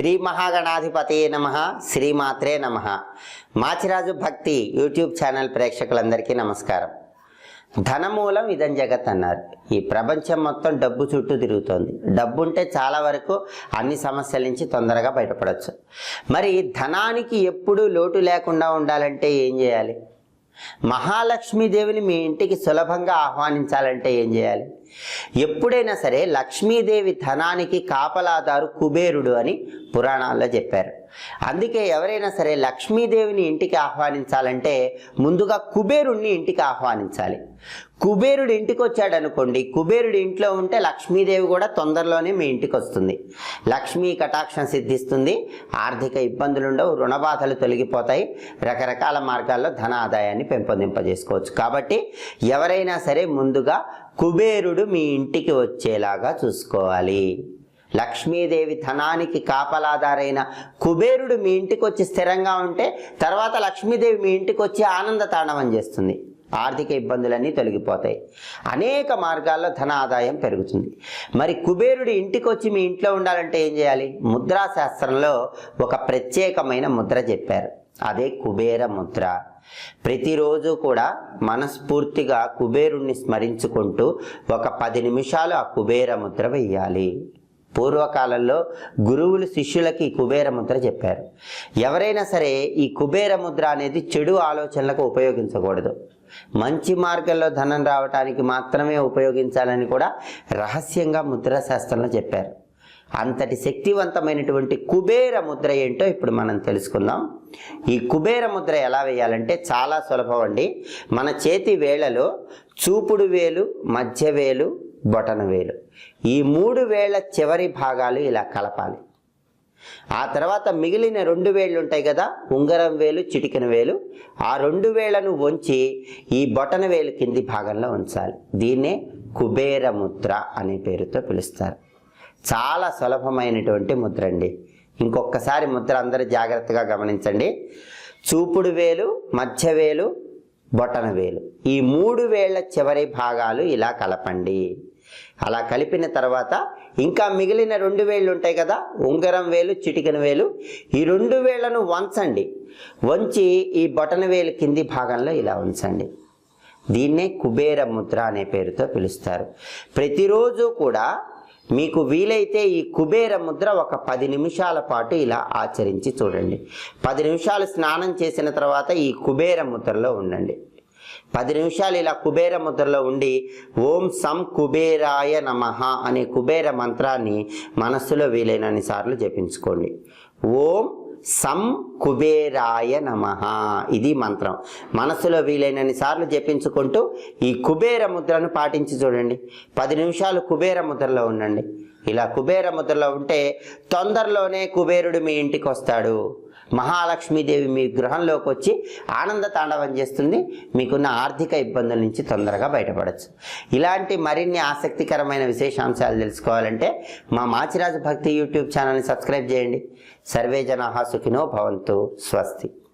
శ్రీ మహాగణాధిపతి నమ శ్రీమాత్రే నమ. మాచిరాజు భక్తి యూట్యూబ్ ఛానల్ ప్రేక్షకులందరికీ నమస్కారం. ధనమూలం ఇదం జగత్ అన్నారు. ఈ ప్రపంచం మొత్తం డబ్బు చుట్టూ తిరుగుతోంది. డబ్బు ఉంటే చాలా వరకు అన్ని సమస్యల నుంచి తొందరగా బయటపడవచ్చు మరి ధనానికి ఎప్పుడూ లోటు లేకుండా ఉండాలంటే ఏం చేయాలి? మహాలక్ష్మీదేవిని మీ ఇంటికి సులభంగా ఆహ్వానించాలంటే ఏం చేయాలి? ఎప్పుడైనా సరే లక్ష్మీదేవి ధనానికి కాపలాదారు కుబేరుడు అని పురాణాల్లో చెప్పారు. అందుకే ఎవరైనా సరే లక్ష్మీదేవిని ఇంటికి ఆహ్వానించాలంటే ముందుగా కుబేరుణ్ణి ఇంటికి ఆహ్వానించాలి. కుబేరుడు ఇంటికి వచ్చాడు అనుకోండి కుబేరుడు ఇంట్లో ఉంటే లక్ష్మీదేవి కూడా తొందరలోనే మీ ఇంటికి వస్తుంది లక్ష్మీ కటాక్షం సిద్ధిస్తుంది ఆర్థిక ఇబ్బందులు ఉండవు రుణబాధలు తొలగిపోతాయి రకరకాల మార్గాల్లో ధన ఆదాయాన్ని పెంపొందింపజేసుకోవచ్చు. కాబట్టి ఎవరైనా సరే ముందుగా కుబేరుడు మీ ఇంటికి వచ్చేలాగా చూసుకోవాలి. లక్ష్మీదేవి ధనానికి కాపలాదారైన కుబేరుడు మీ ఇంటికి వచ్చి స్థిరంగా ఉంటే తర్వాత లక్ష్మీదేవి మీ ఇంటికి వచ్చి ఆనంద తాండవం చేస్తుంది. ఆర్థిక ఇబ్బందులన్నీ తొలగిపోతాయి. అనేక మార్గాల్లో ధన ఆదాయం పెరుగుతుంది. మరి కుబేరుడు ఇంటికి వచ్చి మీ ఇంట్లో ఉండాలంటే ఏం చేయాలి? ముద్రా శాస్త్రంలో ఒక ప్రత్యేకమైన ముద్ర చెప్పారు. అదే కుబేర ముద్ర. ప్రతిరోజు కూడా మనస్ఫూర్తిగా కుబేరుణ్ణి స్మరించుకుంటూ ఒక పది నిమిషాలు ఆ కుబేర ముద్ర వెయ్యాలి. పూర్వకాలంలో గురువులు శిష్యులకి ఈ కుబేర ముద్ర చెప్పారు. ఎవరైనా సరే ఈ కుబేర ముద్ర అనేది చెడు ఆలోచనలకు ఉపయోగించకూడదు. మంచి మార్గంలో ధనం రావటానికి మాత్రమే ఉపయోగించాలని కూడా రహస్యంగా ముద్రాశాస్త్రంలో చెప్పారు. అంతటి శక్తివంతమైనటువంటి కుబేర ముద్ర ఏంటో ఇప్పుడు మనం తెలుసుకుందాం. ఈ కుబేర ముద్ర ఎలా వేయాలంటే చాలా సులభం అండి. మన చేతి వేళలో చూపుడు వేలు మధ్య వేలు బొటన వేలు. ఈ మూడు వేళ్ళ చివరి భాగాలు ఇలా కలపాలి. ఆ తర్వాత మిగిలిన రెండు వేళ్ళు ఉంటాయి కదా ఉంగరం వేలు చిటికిన వేలు. ఆ రెండు వేళ్ళను వంచి ఈ బొటన వేలు కింది భాగంలో ఉంచాలి. దీన్నే కుబేర ముద్ర అనే పేరుతో పిలుస్తారు. చాలా సులభమైనటువంటి ముద్ర అండి. ఇంకొకసారి ముద్ర అందరూ జాగ్రత్తగా గమనించండి. చూపుడు వేలు మధ్య వేలు బొటన వేలు. ఈ మూడు వేళ్ళ చివరి భాగాలు ఇలా కలపండి. అలా కలిపిన తర్వాత ఇంకా మిగిలిన రెండు వేళ్ళు ఉంటాయి కదా ఉంగరం వేలు చిటికెన వేలు ఈ రెండు వేళ్ళను వంచండి. వంచి ఈ బొటన వేలు కింది భాగంలో ఇలా ఉంచండి. దీన్నే కుబేర ముద్ర అనే పేరుతో పిలుస్తారు. ప్రతిరోజు కూడా మీకు వీలైతే ఈ కుబేర ముద్ర ఒక పది నిమిషాల పాటు ఇలా ఆచరించి చూడండి. పది నిమిషాలు స్నానం చేసిన తర్వాత ఈ కుబేర ముద్రలో ఉండండి. పది నిమిషాలు ఇలా కుబేర ముద్రలో ఉండి ఓం సం కుబేరాయ నమః అనే కుబేర మంత్రాన్ని మనస్సులో వీలైనన్ని సార్లు జపించుకోండి. ఓం సం కుబేరాయ నమ. ఇది మంత్రం. మనసులో వీలైనన్ని సార్లు జపించుకుంటూ ఈ కుబేర ముద్రను పాటించి చూడండి. పది నిమిషాలు కుబేర ముద్రలో ఉండండి. ఇలా కుబేర ముద్రలో ఉంటే తొందరలోనే కుబేరుడు మీ ఇంటికి వస్తాడు. మహాలక్ష్మీదేవి మీ గృహంలోకి వచ్చి ఆనంద తాండవం చేస్తుంది మీకున్న ఆర్థిక ఇబ్బందుల నుంచి తొందరగా బయటపడచ్చు. ఇలాంటి మరిన్ని ఆసక్తికరమైన విశేషాంశాలు తెలుసుకోవాలంటే మా మాచిరాజు భక్తి యూట్యూబ్ ఛానల్ని సబ్స్క్రైబ్ చేయండి. సర్వే జనాహా సుఖినో భవంతు స్వస్తి.